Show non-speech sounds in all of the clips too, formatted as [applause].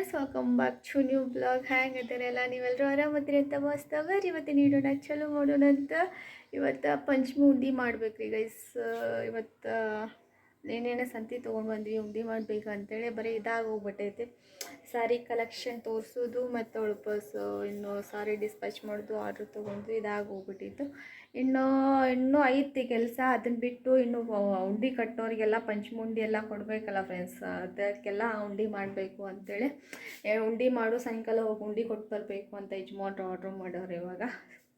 Friends welcome back to new blog ಹ್ಯಾಂಗದಿರಲ್ಲ ನೀವೆಲ್ಲರೂ ಆರಾಮದಿರಿ ಅಂತ ರೀ ಇವತ್ತು ನೀಡೋಣ, ಚಲೋ ಮಾಡೋಣ ಅಂತ ಇವತ್ತು ಪಂಚಮಿ ಉಂಡಿ ಮಾಡ್ಬೇಕ್ರಿ ಗೈಸ್ ಇವತ್ತು, ಏನೇನೋ ಸಂತಿ ತೊಗೊಂಡು ಬಂದ್ವಿ, ಉಂಡಿ ಮಾಡ್ಬೇಕು ಅಂತೇಳಿ ಬರೀ ಇದಾಗಿ ಹೋಗ್ಬಿಟ್ಟೈತೆ. ಸಾರಿ ಕಲೆಕ್ಷನ್ ತೋರಿಸೋದು ಮತ್ತು ಉಳ್ಪಸು ಇನ್ನು ಸಾರಿ ಡಿಸ್ಪ್ಯಾಚ್ ಮಾಡೋದು ಆರ್ಡ್ರ್ ತೊಗೊಂಡು ಇದಾಗಿ ಹೋಗ್ಬಿಟ್ಟಿತ್ತು ಇನ್ನು, ಇನ್ನೂ ಐತಿ ಕೆಲಸ ಅದನ್ನು ಬಿಟ್ಟು ಇನ್ನು ಉಂಡಿ ಕಟ್ಟೋರಿಗೆಲ್ಲ ಪಂಚಮುಂಡಿ ಎಲ್ಲ ಕೊಡಬೇಕಲ್ಲ ಫ್ರೆಂಡ್ಸ್ ಅದಕ್ಕೆಲ್ಲ ಉಂಡಿ ಮಾಡಬೇಕು ಅಂತೇಳಿ. ಉಂಡಿ ಮಾಡು, ಸಾಯಂಕಾಲ ಹೋಗಿ ಉಂಡಿ ಕೊಟ್ಟು ಬರಬೇಕು ಅಂತ ಯಜಮಾನ್ರು ಆರ್ಡ್ರ್ ಮಾಡೋರು ಇವಾಗ.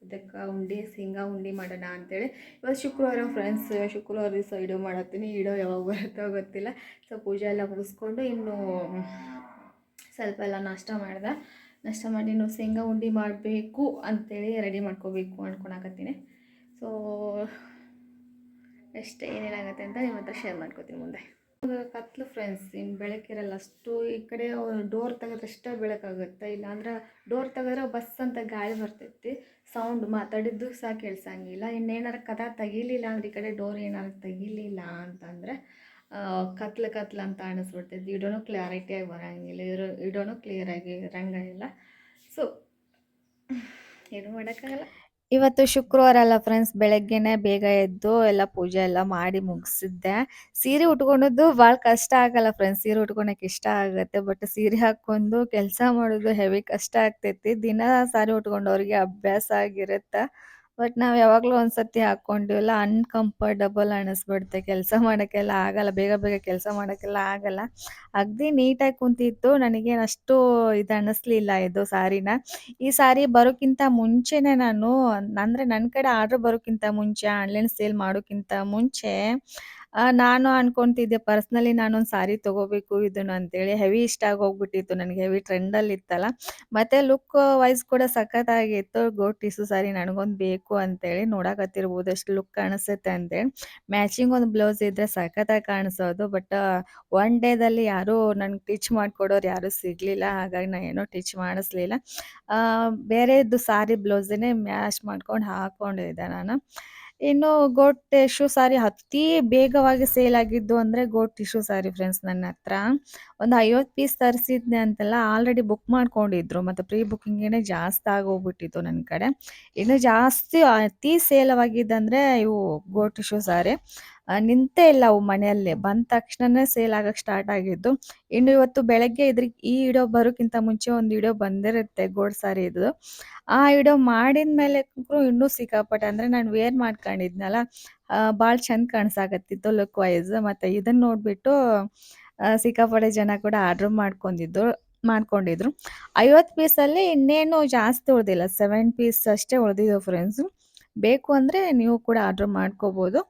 ಅದಕ್ಕೆ ಉಂಡಿ ಸಿಂಗ ಉಂಡಿ ಮಾಡೋಣ ಅಂತೇಳಿ. ಇವತ್ತು ಶುಕ್ರವಾರ ಫ್ರೆಂಡ್ಸ್ ಶುಕ್ರವಾರ ದಿವಸ ಇಡೋ ಮಾಡತ್ತೀನಿ. ಇಡೋ ಯಾವಾಗ ಬರುತ್ತೋ ಗೊತ್ತಿಲ್ಲ. ಸೊ, ಪೂಜೆ ಎಲ್ಲ ಮುಗಿಸ್ಕೊಂಡು ಇನ್ನು ಸ್ವಲ್ಪ ಎಲ್ಲ ನಾಷ್ಟ ಮಾಡ್ದೆ. ನಾಷ್ಟ ಮಾಡಿ ನಾವು ಶೇಂಗಾ ಉಂಡಿ ಮಾಡಬೇಕು ಅಂತೇಳಿ ರೆಡಿ ಮಾಡ್ಕೋಬೇಕು ಅಂದ್ಕೊಳಕತ್ತೀನಿ ಸೊ ಅಷ್ಟೇ ಏನೇನಾಗುತ್ತೆ ಅಂತ ನಿಮ್ಮ ಹತ್ರ ಶೇರ್ ಮಾಡ್ಕೋತೀನಿ ಮುಂದೆ. ಕತ್ಲು ಫ್ರೆಂಡ್ಸ್ ಇನ್ನು ಬೆಳಕಿರಲ್ಲ ಅಷ್ಟು ಈ ಕಡೆ ಡೋರ್ ತೆಗೆದ್ರಷ್ಟೇ ಬೆಳಕಾಗುತ್ತೆ. ಇಲ್ಲಾಂದ್ರೆ ಡೋರ್ ತೆಗೆದ್ರೆ ಬಸ್ ಅಂತ ಗಾಳಿ ಬರ್ತೈತಿ. ಸೌಂಡ್ ಮಾತಾಡಿದ್ದು ಸಹ ಕೇಳ್ಸಂಗಿಲ್ಲ. ಇನ್ನೇನಾರು ಕದ ತೆಗಿಲಿಲ್ಲ ಅಂದ್ರೆ ಈ ಕಡೆ ಡೋರ್ ಏನಾರು ತೆಗಿಲಿಲ್ಲ ಅಂತಂದರೆ ಕತ್ಲು ಕತ್ಲು ಅಂತ ಅನಿಸ್ಬಿಡ್ತೈತಿ. ಇಡೋನು ಕ್ಲಾರಿಟಿಯಾಗಿ ಬರೋಂಗಿಲ್ಲ. ಇರೋ ಇಡೋನು ಕ್ಲಿಯರಾಗಿ ಇರಂಗಿಲ್ಲ. ಸೊ ಏನು ಮಾಡೋಕ್ಕಾಗಲ್ಲ. ಇವತ್ತು ಶುಕ್ರವಾರ ಅಲ್ಲ ಫ್ರೆಂಡ್ಸ್ ಬೆಳಗ್ಗೆನೆ ಬೇಗ ಎದ್ದು ಎಲ್ಲ ಪೂಜೆ ಎಲ್ಲ ಮಾಡಿ ಮುಗಿಸಿದ್ದೆ. ಸೀರೆ ಉಟ್ಕೊಂಡದ್ದು ಭಾಳ ಕಷ್ಟ ಆಗಲ್ಲ ಫ್ರೆಂಡ್ಸ್ ಸೀರೆ ಉಟ್ಕೊಳಕ್ಕೆ ಇಷ್ಟ ಆಗುತ್ತೆ. ಬಟ್ ಸೀರೆ ಹಾಕೊಂಡು ಕೆಲಸ ಮಾಡೋದು ಹೆವಿ ಕಷ್ಟ ಆಗ್ತೈತಿ. ದಿನ ಸಾರಿ ಉಟ್ಕೊಂಡವ್ರಿಗೆ ಅಭ್ಯಾಸ ಆಗಿರುತ್ತೆ. ಬಟ್ ನಾವು ಯಾವಾಗಲೂ ಒಂದ್ಸತಿ ಹಾಕ್ಕೊಂಡಿವಲ್ಲ ಅನ್ಕಂಫರ್ಟಬಲ್ ಅನಿಸ್ಬಿಡುತ್ತೆ. ಕೆಲಸ ಮಾಡೋಕ್ಕೆಲ್ಲ ಆಗಲ್ಲ, ಬೇಗ ಬೇಗ ಕೆಲಸ ಮಾಡೋಕ್ಕೆಲ್ಲ ಆಗಲ್ಲ. ಅಗ್ದಿ ನೀಟಾಗಿ ಕುಂತಿತ್ತು. ನನಗೇನು ಅಷ್ಟು ಇದು ಅನ್ನಿಸ್ಲಿಲ್ಲ ಇದು ಸಾರಿನ. ಈ ಸಾರಿ ಬರೋಕ್ಕಿಂತ ಮುಂಚೆನೇ ನಾನು, ಅಂದರೆ ನನ್ನ ಕಡೆ ಆರ್ಡ್ರ್ ಬರೋಕ್ಕಿಂತ ಮುಂಚೆ ಆನ್ಲೈನ್ ಸೇಲ್ ಮಾಡೋಕ್ಕಿಂತ ಮುಂಚೆ ಆ, ನಾನು ಅನ್ಕೊಂತಿದ್ದೆ ಪರ್ಸ್ನಲಿ ನಾನೊಂದು ಸಾರಿ ತಗೋಬೇಕು ಇದನ್ನು ಅಂತೇಳಿ. ಹೆವಿ ಇಷ್ಟ ಆಗೋಗ್ಬಿಟ್ಟಿತ್ತು ನನಗೆ. ಹೆವಿ ಟ್ರೆಂಡಲ್ಲಿ ಇತ್ತಲ್ಲ. ಮತ್ತೆ ಲುಕ್ ವೈಸ್ ಕೂಡ ಸಖತ್ತಾಗಿತ್ತು. ಗೋಟ್ ಟಿಸು ಸಾರಿ ನನಗೊಂದು ಬೇಕು ಅಂತೇಳಿ ನೋಡಕತ್ತಿರ್ಬೋದು ಎಷ್ಟು ಲುಕ್ ಕಾಣಿಸುತ್ತೆ ಅಂತೇಳಿ ಮ್ಯಾಚಿಂಗ್ ಒಂದು ಬ್ಲೌಸ್ ಇದ್ರೆ ಸಖತ್ತಾಗಿ ಕಾಣಿಸೋದು. ಬಟ್ ಒನ್ ಡೇದಲ್ಲಿ ಯಾರೂ ನನಗೆ ಟಿಚ್ ಮಾಡಿಕೊಡೋರು ಯಾರೂ ಸಿಗಲಿಲ್ಲ. ಹಾಗಾಗಿ ನಾನು ಏನೂ ಟಿಚ್ ಮಾಡಿಸ್ಲಿಲ್ಲ. ಆ, ಬೇರೆದು ಸಾರಿ ಬ್ಲೌಸನ್ನೇ ಮ್ಯಾಚ್ ಮಾಡ್ಕೊಂಡು ಹಾಕೊಂಡಿದ್ದೆ ನಾನು. ಇನ್ನು ಗೋಟ್ ಟಿಶ್ಯೂ ಸಾರಿ ಅತಿ ಬೇಗವಾಗಿ ಸೇಲ್ ಆಗಿದ್ದು ಅಂದರೆ ಗೋಟ್ ಟಿಶ್ಯೂ ಸಾರಿ ಫ್ರೆಂಡ್ಸ್ ನನ್ನ ಹತ್ರ. ಒಂದು ಐವತ್ತು ಪೀಸ್ ತರಿಸಿದ್ನೆ ಅಂತೆಲ್ಲ ಆಲ್ರೆಡಿ ಬುಕ್ ಮಾಡ್ಕೊಂಡಿದ್ರು. ಮತ್ತು ಪ್ರೀ ಬುಕ್ಕಿಂಗೇನೆ ಜಾಸ್ತಿ ಆಗೋಗ್ಬಿಟ್ಟಿತ್ತು ನನ್ನ ಕಡೆ. ಇನ್ನು ಜಾಸ್ತಿ ಅತಿ ಸೇಲವಾಗಿದ್ದಂದರೆ ಇವು ಗೋಟ್ ಟಿಶ್ಯೂ ಸಾರಿ. ನಿಂತೇ ಇಲ್ಲ ಅವು ಮನೆಯಲ್ಲೇ. ಬಂದ ತಕ್ಷಣನೇ ಸೇಲ್ ಆಗಕ್ಕೆ ಸ್ಟಾರ್ಟ್ ಆಗಿದ್ದು. ಇನ್ನು ಇವತ್ತು ಬೆಳಗ್ಗೆ ಇದ್ರ, ಈ ವಿಡಿಯೋ ಬರೋಕ್ಕಿಂತ ಮುಂಚೆ ಒಂದು ವಿಡಿಯೋ ಬಂದಿರುತ್ತೆ ಗೋಡ್ ಸಾರಿ ಇದು ಆ ವಿಡಿಯೋ ಮಾಡಿದ ಮೇಲೆ ಇನ್ನೂ ಸಿಕ್ಕಾಪಟ್ಟೆ, ಅಂದರೆ ನಾನು ವೇರ್ ಮಾಡ್ಕೊಂಡಿದ್ನಲ್ಲ ಭಾಳ ಚಂದ ಕಾಣಿಸಾಕತ್ತಿತ್ತು ಲುಕ್ ವೈಸ್ ಮತ್ತು ಇದನ್ನು ನೋಡಿಬಿಟ್ಟು ಸಿಕ್ಕಾಪಟ್ಟೆ ಜನ ಕೂಡ ಆರ್ಡ್ರ್ ಮಾಡ್ಕೊಂಡಿದ್ದು, ಮಾಡ್ಕೊಂಡಿದ್ರು. ಐವತ್ತು ಪೀಸಲ್ಲಿ ಇನ್ನೇನು ಜಾಸ್ತಿ ಉಳಿದಿಲ್ಲ ಸೆವೆನ್ ಪೀಸ್ ಅಷ್ಟೇ ಉಳಿದಿದ್ದು ಫ್ರೆಂಡ್ಸು ಬೇಕು ಅಂದರೆ ನೀವು ಕೂಡ ಆರ್ಡ್ರ್ ಮಾಡ್ಕೋಬೋದು.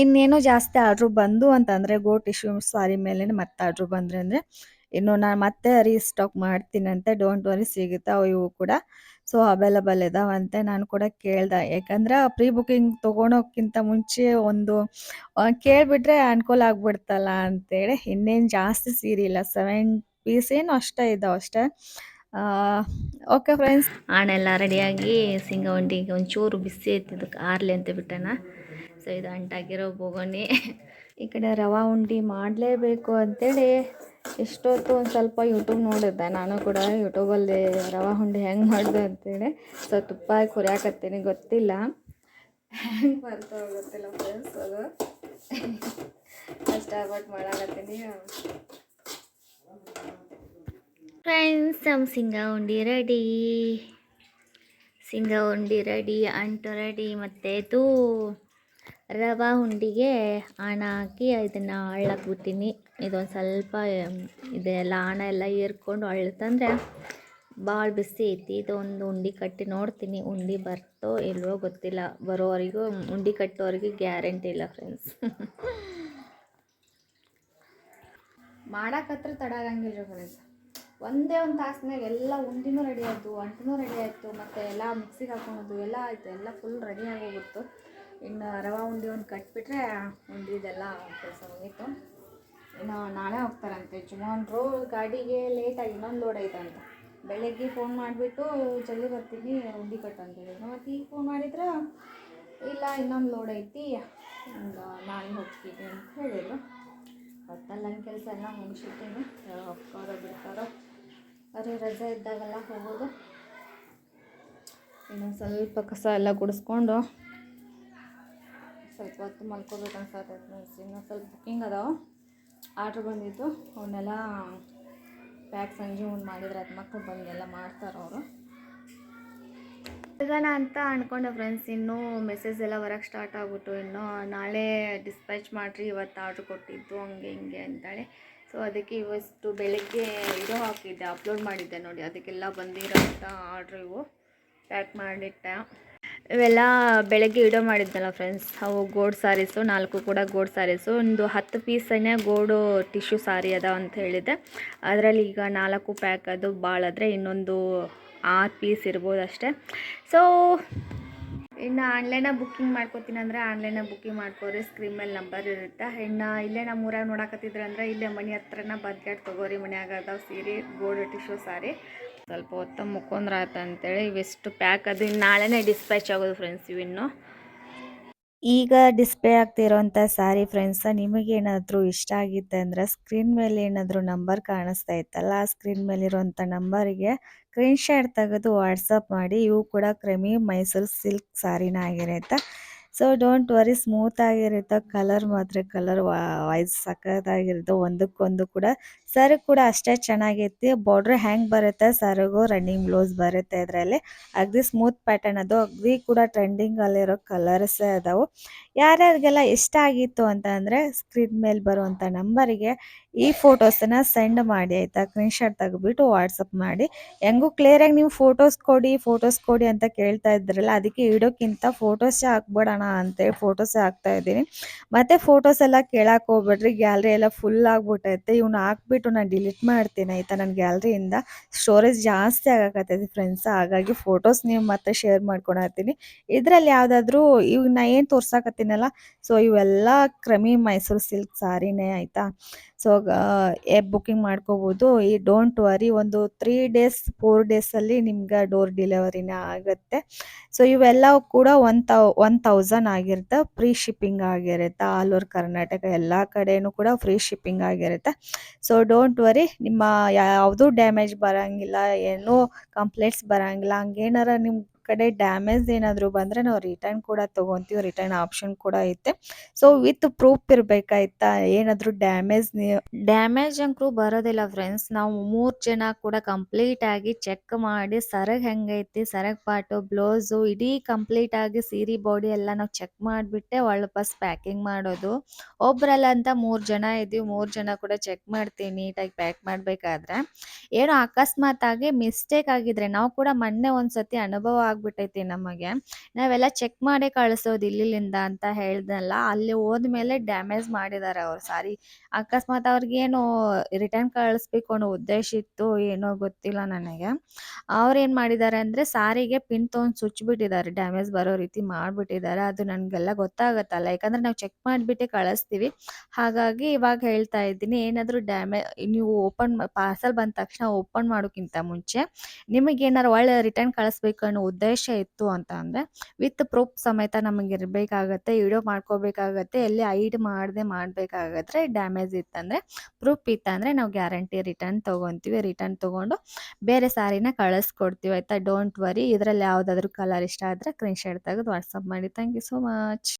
ಇನ್ನೇನೋ ಜಾಸ್ತಿ ಆರ್ಡ್ರು ಬಂದು ಅಂತಂದರೆ ಗೋ ಟಿಶ್ಯೂ ಸಾರಿ ಮೇಲೆ ಮತ್ತೆ ಆರ್ಡ್ರು ಬಂದರೆ ಅಂದರೆ, ಇನ್ನು ನಾನು ಮತ್ತೆ ರೀಸ್ಟಾಕ್ ಮಾಡ್ತೀನಂತೆ ಡೋಂಟ್ ವರಿ ಸಿಗುತ್ತೆ ಇವು ಕೂಡ. ಸೊ ಅವೈಲಬಲ್ ಇದಾವಂತೆ ನಾನು ಕೂಡ ಕೇಳ್ದೆ. ಯಾಕಂದ್ರೆ ಪ್ರೀ ಬುಕ್ಕಿಂಗ್ ತೊಗೊಳೋಕ್ಕಿಂತ ಮುಂಚೆ ಒಂದು ಕೇಳಿಬಿಟ್ರೆ ಅನುಕೂಲ ಆಗ್ಬಿಡ್ತಲ್ಲ ಅಂತೇಳಿ, ಇನ್ನೇನು ಜಾಸ್ತಿ ಸೀರೆ ಇಲ್ಲ ಸೆವೆನ್ ಪೀಸ್ ಏನು ಅಷ್ಟೇ ಇದಾವೆ ಅಷ್ಟೇ. ಓಕೆ ಫ್ರೆಂಡ್ಸ್ ಆಣೆಲ್ಲ ರೆಡಿಯಾಗಿ ಸಿಂಗ ಉಂಡಿಗೆ ಒಂಚೂರು ಬಿಸಿ ಇದಕ್ಕೆ ಆರ್ಲಿ ಅಂತ ಬಿಟ್ಟಣ. ಸೊ ಇದು ಅಂಟಾಗಿರೋ ಬೋಗಣಿ. ಈ ಕಡೆ ರವಾ ಉಂಡಿ ಮಾಡಲೇಬೇಕು ಅಂತೇಳಿ ಎಷ್ಟೊತ್ತು ಒಂದು ಸ್ವಲ್ಪ ಯೂಟ್ಯೂಬ್ ನೋಡಿದ್ದೆ. ನಾನು ಕೂಡ ಯೂಟ್ಯೂಬಲ್ಲಿ ರವಾ ಉಂಡಿ ಹೆಂಗೆ ಮಾಡಿದೆ ಅಂತೇಳಿ. ಸೊ ತುಪ್ಪ ಹಾಕಿ ಗೊತ್ತಿಲ್ಲ. ಹೆಂಗೆ ಬರ್ತಾವೆ ಗೊತ್ತಿಲ್ಲ ಫ್ರೆಂಡ್ಸ್ ಅದು. [laughs] ಕಷ್ಟಪಟ್ಟು ಮಾಡಾಕತ್ತೀನಿ. ಫ್ರೆಂಡ್ಸ್ ನಮ್ಮ ಸಿಂಗ ಉಂಡಿ ರೆಡಿ. ಸಿಂಗ ಉಂಡಿ ರೆಡಿ, ಅಂಟು ರೆಡಿ, ಮತ್ತು ಇದು ರವಾ ಉಂಡಿಗೆ ಹಣ ಹಾಕಿ ಇದನ್ನು ಅಳ್ಳಕ್ಕೆ ಬಿಡ್ತೀನಿ ಇದೊಂದು ಸ್ವಲ್ಪ ಇದೆಲ್ಲ ಹಣ ಎಲ್ಲ ಏರ್ಕೊಂಡು ಅಳ್ತಂದ್ರೆ ಭಾಳ ಬಿಸಿ ಐತಿ. ಇದೊಂದು ಉಂಡಿ ಕಟ್ಟಿ ನೋಡ್ತೀನಿ. ಉಂಡಿ ಬರ್ತೋ ಇಲ್ವೋ ಗೊತ್ತಿಲ್ಲ. ಬರೋವರೆಗೂ ಉಂಡಿ ಕಟ್ಟೋರಿಗೆ ಗ್ಯಾರಂಟಿ ಇಲ್ಲ ಫ್ರೆಂಡ್ಸ್ ಮಾಡಾಕತ್ರ ತಡ ಆಗಂಗಿಲ್ಲ ಫ್ರೆಂಡ್ಸ್ ಒಂದೇ ಒಂದು ತಾಸಿನಾಗ ಎಲ್ಲ ಉಂಡಿನೂ ರೆಡಿ ಆಯಿತು, ಅಂಟನೂ ರೆಡಿ ಆಯಿತು, ಮತ್ತು ಎಲ್ಲ ಮಿಕ್ಸಿಗೆ ಹಾಕೊಳೋದು ಎಲ್ಲ ಆಯಿತು, ಎಲ್ಲ ಫುಲ್ ರೆಡಿ ಆಗೋಗಿತ್ತು. ಇನ್ನು ರವೆ ಉಂಡಿ ಒಂದು ಕಟ್ಬಿಟ್ರೆ ಉಂಡಿದೆಲ್ಲ ಕೆಲಸ ಹೋಗಿತ್ತು ಇನ್ನು ನಾಳೆ ಹೋಗ್ತಾರಂತೆ. ಜುಮಾನ್ರು ಗಾಡಿಗೆ ಲೇಟಾಗಿ ಇನ್ನೊಂದು ಲೋಡ್ ಐತಂತ. ಬೆಳಗ್ಗೆ ಫೋನ್ ಮಾಡಿಬಿಟ್ಟು ಜಲ್ದಿ ಬರ್ತೀನಿ, ಉಂಡಿ ಕಟ್ಟಂತೇಳಿ ಮತ್ತು ಈಗ ಫೋನ್ ಮಾಡಿದ್ರೆ ಇಲ್ಲ, ಇನ್ನೊಂದು ಲೋಡ್ ಐತಿ, ಹಿಂಗೆ ನಾಳೆ ಹೋಗ್ತೀನಿ ಅಂತ ಹೇಳಿದ್ರು. ಹೊತ್ತಲ್ಲಿ ನನ್ನ ಕೆಲಸ ಎಲ್ಲ ಮುಗಿಸಿದ್ದೀನಿ ಹೋಗ್ತಾರೋ ಬಿಡ್ತಾರೋ. ಬರೀ ರಜೆ ಇದ್ದಾಗೆಲ್ಲ ಹೋಗೋದು. ಇನ್ನೊಂದು ಸ್ವಲ್ಪ ಕಸ ಎಲ್ಲ ಗುಡಿಸ್ಕೊಂಡು ಸ್ವಲ್ಪ ಹೊತ್ತು ಮಲ್ಕೋಬೇಕು ಅನ್ಸತ್ತೈತೆ ಮೀನ್ಸ್ ಇನ್ನೊಂದು ಸ್ವಲ್ಪ ಬುಕ್ಕಿಂಗ್ ಅದಾವೆ. ಆರ್ಡ್ರ್ ಬಂದಿದ್ದು ಅವನ್ನೆಲ್ಲ ಪ್ಯಾಕ್ ಸಂಜೆ ಒಂದು ಮಾಡಿದ್ರೆ. ಅದು ಮಕ್ಕಳು ಬಂದು ಎಲ್ಲ ಮಾಡ್ತಾರೆ ಅವರು. ಹೋಗೋಣ ಅಂತ ಅಂದ್ಕೊಂಡೆ ಫ್ರೆಂಡ್ಸ್ ಇನ್ನೂ ಮೆಸೇಜ್ ಎಲ್ಲ ಬರೋಕ್ಕೆ ಸ್ಟಾರ್ಟ್ ಆಗ್ಬಿಟ್ಟು. ಇನ್ನೂ ನಾಳೆ ಡಿಸ್ಪ್ಯಾಚ್ ಮಾಡಿರಿ, ಇವತ್ತು ಆರ್ಡ್ರ್ ಕೊಟ್ಟಿದ್ದು, ಹಂಗೆ ಹಿಂಗೆ ಅಂತಾಳೆ. ಸೊ ಅದಕ್ಕೆ ಇವತ್ತು ಬೆಳಗ್ಗೆ ಇದು ಹಾಕಿದ್ದೆ ಅಪ್ಲೋಡ್ ಮಾಡಿದ್ದೆ ನೋಡಿ, ಅದಕ್ಕೆಲ್ಲ ಬಂದಿರೋಂಥ ಆರ್ಡ್ರ್ ಇವು. ಪ್ಯಾಕ್ ಮಾಡಿಟ್ಟೆ. ಇವೆಲ್ಲ ಬೆಳಗ್ಗೆ ಇಡೋ ಮಾಡಿದ್ನಲ್ಲ ಫ್ರೆಂಡ್ಸ್ ಅವು ಗೋಡ್ ಸಾರೀಸು ನಾಲ್ಕು ಕೂಡ ಗೋಡ್ ಸಾರೀಸು ಒಂದು ಹತ್ತು ಪೀಸನ್ನೇ ಗೋಡು ಟಿಶ್ಯೂ ಸಾರಿ ಅದ ಅಂತ ಹೇಳಿದ್ದೆ. ಅದರಲ್ಲಿ ಈಗ ನಾಲ್ಕು ಪ್ಯಾಕ್ ಅದು ಭಾಳಾದರೆ ಇನ್ನೊಂದು ಆರು ಪೀಸ್ ಇರ್ಬೋದು ಅಷ್ಟೇ. ಸೊ ಇನ್ನು ಆನ್ಲೈನಾಗ ಬುಕ್ಕಿಂಗ್ ಮಾಡ್ಕೋತೀನಿ ಅಂದರೆ ಆನ್ಲೈನಾಗ ಬುಕ್ಕಿಂಗ್ ಮಾಡ್ಕೋರಿ ಸ್ಕ್ರೀನ್ ಮೇಲೆ ನಂಬರ್ ಇರುತ್ತೆ. ಇನ್ನು ಇಲ್ಲೇ ನಮ್ಮ ಊರಾಗ ನೋಡಕತ್ತಿದ್ರೆ ಅಂದ್ರೆ ಇಲ್ಲೇ ಮನೆ ಹತ್ರನ ಬದ್ಕ್ಯಾಟ್ ತೊಗೋರಿ, ಮನ್ಯಾಗ ಅದಾವ ಸೀರೆ ಗೋಲ್ಡ್ ಟಿಶ್ಯೂ ಸಾರಿ ಸ್ವಲ್ಪ ಹೊತ್ತ ಮುಕ್ಕೊಂಡ್ರ ಆಯ್ತು ಅಂತೇಳಿ ಇವೆಷ್ಟು ಪ್ಯಾಕ್ ಅದು ಇನ್ನು ನಾಳೆನೇ ಡಿಸ್ಪ್ಯಾಚ್ ಆಗೋದು ಫ್ರೆಂಡ್ಸ್ ಇವಿನ್ನು ಈಗ ಡಿಸ್ಪ್ಲೇ ಆಗ್ತಿರೋಂಥ ಸಾರಿ ಫ್ರೆಂಡ್ಸ್ ನಿಮಗೇನಾದರೂ ಇಷ್ಟ ಆಗಿತ್ತೆ ಅಂದರೆ ಸ್ಕ್ರೀನ್ ಮೇಲೆ ಏನಾದರೂ ನಂಬರ್ ಕಾಣಿಸ್ತಾ ಇತ್ತಲ್ಲ, ಆ ಸ್ಕ್ರೀನ್ ಮೇಲಿರುವಂಥ ನಂಬರಿಗೆ ಸ್ಕ್ರೀನ್ ಶಾಟ್ ತೆಗೆದು ವಾಟ್ಸಪ್ ಮಾಡಿ, ಇವು ಕೂಡ ಕ್ರೆಮಿ ಮೈಸೂರು ಸಿಲ್ಕ್ ಸಾರಿನ ಆಗಿರುತ್ತೆ. ಸೊ ಡೋಂಟ್ ವರಿ ಸ್ಮೂತ್ ಆಗಿರುತ್ತೆ. ಕಲರ್ ಮಾತ್ರ ಕಲರ್ ವೈಸ್ ಸಖತ್ತಾಗಿರುತ್ತೆ. ಒಂದಕ್ಕೊಂದು ಕೂಡ ಸರಿ ಕೂಡ ಅಷ್ಟೇ ಚೆನ್ನಾಗೈತಿ ಬಾರ್ಡ್ರ್ ಹ್ಯಾಂಗ್ ಬರುತ್ತೆ ಸರಿಗೂ ರನ್ನಿಂಗ್ ಬ್ಲೌಸ್ ಬರುತ್ತೆ ಇದರಲ್ಲಿ. ಅಗ್ದಿ ಸ್ಮೂತ್ ಪ್ಯಾಟರ್ನ್ ಅದು. ಅಗ್ದಿ ಕೂಡ ಟ್ರೆಂಡಿಂಗಲ್ಲಿರೋ ಕಲರ್ಸೇ ಅದಾವು. ಯಾರ್ಯಾರಿಗೆಲ್ಲ ಇಷ್ಟ ಆಗಿತ್ತು ಅಂತ ಅಂದರೆ ಸ್ಕ್ರೀನ್ ಮೇಲೆ ಬರುವಂಥ ನಂಬರಿಗೆ ಈ ಫೋಟೋಸನ್ನ ಸೆಂಡ್ ಮಾಡಿ ಆಯಿತಾ? ಸ್ಕ್ರೀನ್ಶಾಟ್ ತೆಗೆದ್ಬಿಟ್ಟು ವಾಟ್ಸಪ್ ಮಾಡಿ. ಹೆಂಗೂ ಕ್ಲಿಯರಾಗಿ ನೀವು ಫೋಟೋಸ್ ಕೊಡಿ ಫೋಟೋಸ್ ಕೊಡಿ ಅಂತ ಕೇಳ್ತಾ ಇದ್ರಲ್ಲ, ಅದಕ್ಕೆ ಇಡೋಕ್ಕಿಂತ ಫೋಟೋಸೇ ಹಾಕ್ಬಿಡೋಣ ಅಂತೇಳಿ ಫೋಟೋಸೇ ಹಾಕ್ತಾ ಇದ್ದೀನಿ. ಮತ್ತು ಫೋಟೋಸ್ ಎಲ್ಲ ಕೇಳಕ್ಕೆ ಹೋಗ್ಬೇಡ್ರಿ ಗ್ಯಾಲ್ರಿ ಎಲ್ಲ ಫುಲ್ ಆಗ್ಬಿಟ್ಟೈತೆ. ಇವ್ನ ಹಾಕ್ಬಿಟ್ಟು ನಾನು ಡಿಲೀಟ್ ಮಾಡ್ತೀನಿ ಆಯಿತಾ ನನ್ನ ಗ್ಯಾಲ್ರಿಯಿಂದ ಸ್ಟೋರೇಜ್ ಜಾಸ್ತಿ ಆಗಕತ್ತೈತಿ ಫ್ರೆಂಡ್ಸ್ ಹಾಗಾಗಿ ಫೋಟೋಸ್ ನೀವು ಮತ್ತೆ ಶೇರ್ ಮಾಡ್ಕೊಳತ್ತೀನಿ. ಇದರಲ್ಲಿ ಯಾವುದಾದ್ರೂ ಇವಾಗ ನಾ ಏನು ತೋರ್ಸಾಕತ್ತೀನಲ್ಲ ಸೊ ಇವೆಲ್ಲ ಕ್ರಮಿ ಮೈಸೂರು ಸಿಲ್ಕ್ ಸಾರಿನೇ ಆಯಿತಾ? ಸೊ ಆ್ಯಪ್ ಬುಕ್ಕಿಂಗ್ ಮಾಡ್ಕೋಬೋದು. ಈ ಡೋಂಟ್ ವರಿ ಒಂದು ತ್ರೀ ಡೇಸ್ ಫೋರ್ ಡೇಸಲ್ಲಿ ನಿಮ್ಗೆ ಡೋರ್ ಡಿಲೆವರಿನೇ ಆಗುತ್ತೆ. ಸೊ ಇವೆಲ್ಲ ಕೂಡ ಒನ್ ತೌ ಒನ್ ತೌಸಂಡ್ ಆಗಿರುತ್ತೆ. ಫ್ರೀ ಶಿಪ್ಪಿಂಗ್ ಆಗಿರುತ್ತೆ. ಆಲ್ ಓವರ್ ಕರ್ನಾಟಕ ಎಲ್ಲ ಕಡೆಯೂ ಕೂಡ ಫ್ರೀ ಶಿಪ್ಪಿಂಗ್ ಆಗಿರುತ್ತೆ. ಸೊ ಡೋಂಟ್ ವರಿ ನಿಮ್ಮ ಯಾವುದೂ ಡ್ಯಾಮೇಜ್ ಬರೋಂಗಿಲ್ಲ. ಏನೂ ಕಂಪ್ಲೇಂಟ್ಸ್ ಬರೋಂಗಿಲ್ಲ. ಹಂಗೇನಾರ ನಿಮ್ಮ ಕಡೆ ಡ್ಯಾಮೇಜ್ ಏನಾದರೂ ಬಂದರೆ ನಾವು ರಿಟರ್ನ್ ಕೂಡ ತೊಗೊತೀವಿ ರಿಟರ್ನ್ ಆಪ್ಷನ್ ಕೂಡ ಐತೆ. ಸೊ ವಿತ್ ಪ್ರೂಫ್ ಇರಬೇಕಾಯ್ತಾ? ಏನಾದರೂ ಡ್ಯಾಮೇಜ್ ಡ್ಯಾಮೇಜ್ ಅಂಕರು ಬರೋದಿಲ್ಲ ಫ್ರೆಂಡ್ಸ್ ನಾವು ಮೂರು ಜನ ಕೂಡ ಕಂಪ್ಲೀಟ್ ಆಗಿ ಚೆಕ್ ಮಾಡಿ, ಸರಗ್ ಹೆಂಗೈತಿ, ಸರಗ್ ಪಾಟು ಬ್ಲೌಸು ಇಡೀ ಕಂಪ್ಲೀಟ್ ಆಗಿ ಸೀರೆ ಬಾಡಿ ಎಲ್ಲ ನಾವು ಚೆಕ್ ಮಾಡಿಬಿಟ್ಟೆ ವಾಪಸ್ ಪ್ಯಾಕಿಂಗ್ ಮಾಡೋದು. ಒಬ್ರಲ್ಲ ಅಂತ ಮೂರು ಜನ ಇದ್ದೀವಿ ಮೂರು ಜನ ಕೂಡ ಚೆಕ್ ಮಾಡ್ತೀವಿ, ನೀಟಾಗಿ ಪ್ಯಾಕ್ ಮಾಡಬೇಕಾದ್ರೆ. ಏನೋ ಅಕಸ್ಮಾತ್ ಆಗಿ ಮಿಸ್ಟೇಕ್ ಆಗಿದ್ರೆ, ನಾವು ಕೂಡ ಮೊನ್ನೆ ಒಂದ್ಸತಿ ಅನುಭವ ಆಗ್ಬಿಟ್ಟೈತಿ ನಮಗೆ. ನಾವೆಲ್ಲ ಚೆಕ್ ಮಾಡಿ ಕಳಿಸೋದು ಇಲ್ಲಿಂದ ಅಂತ ಹೇಳ್ದಲ್ಲ, ಅಲ್ಲಿ ಹೋದ್ಮೇಲೆ ಡ್ಯಾಮೇಜ್ ಮಾಡಿದ್ದಾರೆ ಅವ್ರು ಸಾರಿ. ಅಕಸ್ಮಾತ್ ಅವ್ರಿಗೇನು ರಿಟರ್ನ್ ಕಳಿಸ್ಬೇಕು ಅನ್ನೋ ಉದ್ದೇಶ ಇತ್ತು ಏನೋ ಗೊತ್ತಿಲ್ಲ ನನಗೆ. ಅವ್ರೇನು ಮಾಡಿದ್ದಾರೆ ಅಂದರೆ ಸಾರಿಗೆ ಪಿನ್ ತೊಗೊಂಡು ಸುಚ್ಚಿಬಿಟ್ಟಿದ್ದಾರೆ ಡ್ಯಾಮೇಜ್ ಬರೋ ರೀತಿ ಮಾಡಿಬಿಟ್ಟಿದ್ದಾರೆ ಅದು ನನಗೆಲ್ಲ ಗೊತ್ತಾಗತ್ತಲ್ಲ, ಯಾಕಂದರೆ ನಾವು ಚೆಕ್ ಮಾಡಿಬಿಟ್ಟೆ ಕಳಿಸ್ತೀವಿ. ಹಾಗಾಗಿ ಇವಾಗ ಹೇಳ್ತಾ ಇದ್ದೀನಿ, ಏನಾದರೂ ಡ್ಯಾಮೇ ನೀವು ಓಪನ್ ಪಾರ್ಸಲ್ ಬಂದ ತಕ್ಷಣ ಓಪನ್ ಮಾಡೋಕ್ಕಿಂತ ಮುಂಚೆ ನಿಮಗೇನಾರು ಒಳ್ಳೆ ರಿಟರ್ನ್ ಕಳಿಸ್ಬೇಕು ಅನ್ನೋ ಉದ್ದೇಶ ಇತ್ತು ಅಂತ ಅಂದ್ರೆ ವಿತ್ ಪ್ರೂಫ್ ಸಮೇತ ನಮಗೆ ಇರಬೇಕಾಗತ್ತೆ ವಿಡಿಯೋ ಮಾಡ್ಕೋಬೇಕಾಗತ್ತೆ, ಎಲ್ಲಿ ಐಡ್ ಮಾಡದೆ ಮಾಡಬೇಕಾಗತ್ತೆ ಡ್ಯಾಮೇಜ್ ಇತ್ತಂದ್ರೆ ಪ್ರೂಫ್ ಇತ್ತಂದ್ರೆ ನಾವು ಗ್ಯಾರಂಟಿ ರಿಟರ್ನ್ ತಗೊಂತೀವಿ ರಿಟರ್ನ್ ತಗೊಂಡು ಬೇರೆ ಸಾರಿನ ಕಳಿಸ್ಕೊಡ್ತೀವಿ, ಆಯ್ತಾ? ಡೋಂಟ್ ವರಿ ಇದರಲ್ಲಿ ಯಾವುದಾದ್ರೂ ಕಲರ್ ಇಷ್ಟ ಆದರೆ ಸ್ಕ್ರೀನ್ಶಾಟ್ ತೆಗೆದು ವಾಟ್ಸಪ್ ಮಾಡಿ. Thank you so much